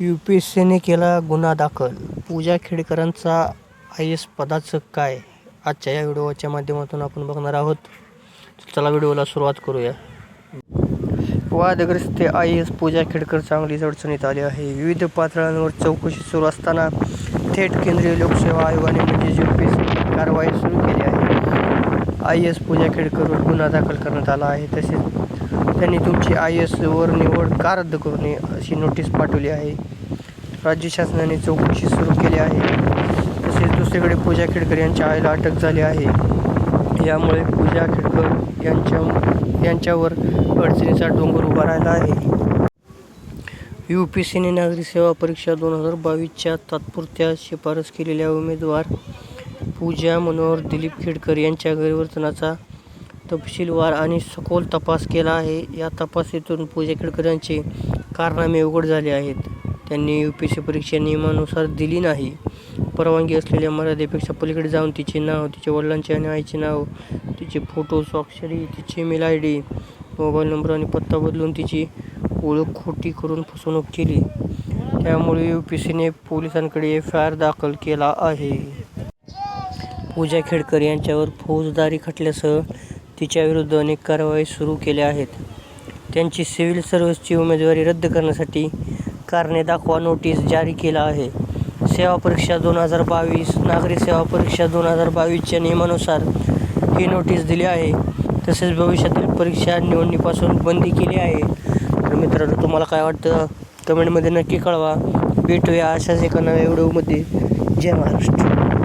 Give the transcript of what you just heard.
U P S सीने केला गुन्हा दाखल. पूजा खेडकरांचा आय एस पदाचं काय? आजच्या या व्हिडिओच्या माध्यमातून आपण बघणार आहोत. चला व्हिडिओला सुरुवात करूया. वादग्रस्त आय एस पूजा खेडकर चांगलीच अडचणीत आली आहे. विविध पातळ्यांवर चौकशी सुरू असताना थेट केंद्रीय लोकसेवा आयोगाने म्हणजे यू पी एस कारवाई सुरू केली आहे. आय एस पूजा खेडकरवर गुन्हा दाखल करण्यात आला आहे. तसेच त्यांनी तुमची आय एसवर निवड का रद्द करू नये अशी नोटीस पाठवली आहे. राज्य शासनाने चौकशी सुरू केली आहे. तसेच दुसरीकडे पूजा खेडकर यांच्या आईला अटक झाली आहे. यामुळे पूजा खेडकर यांच्या यांच्यावर अडचणीचा डोंगर उभा राहिला आहे. यू पी सीने नागरी सेवा परीक्षा दोन हजार बावीसच्या तात्पुरत्या शिफारस केलेल्या उमेदवार पूजा मनोहर दिलीप खेडकर यांच्या गैरवर्तनाचा तपशीलवार आणि सखोल तपास केला आहे. या तपासातून पूजा खेडकर यांचे कारनामे उघड झाले आहेत. त्यांनी यू पी सी परीक्षा नियमानुसार दिली नाही. परवानगी असलेल्या मर्यादेपेक्षा पलीकडे जाऊन तिचे नाव तिच्या वडिलांचे आणि आईचे नाव तिचे फोटो स्वाक्षरी तिची email I D mobile number आणि पत्ता बदलून तिची ओळख खोटी करून फसवणूक केली. त्यामुळे यू पी सीने पोलिसांकडे एफ आय आर दाखल केला आहे. पूजा खेडकर यांच्यावर फौजदारी खटल्यासह तिच्याविरुद्ध अनेक कारवाई सुरू केल्या आहेत. त्यांची सिव्हिल सर्व्हिसची उमेदवारी रद्द करण्यासाठी कारणे दाखवा नोटीस जारी केला आहे. सेवा परीक्षा दोन हजार बावीस नागरी सेवा परीक्षा दोन हजार बावीसच्या नियमानुसार ही नोटीस दिली आहे. तसेच भविष्यातील परीक्षा निवडणीपासून बंदी केली आहे. तर मित्रांनो तुम्हाला काय वाटतं? कमेंटमध्ये नक्की कळवा. भेटूया अशाच एका नव्या व्हिडिओमध्ये. जय महाराष्ट्र.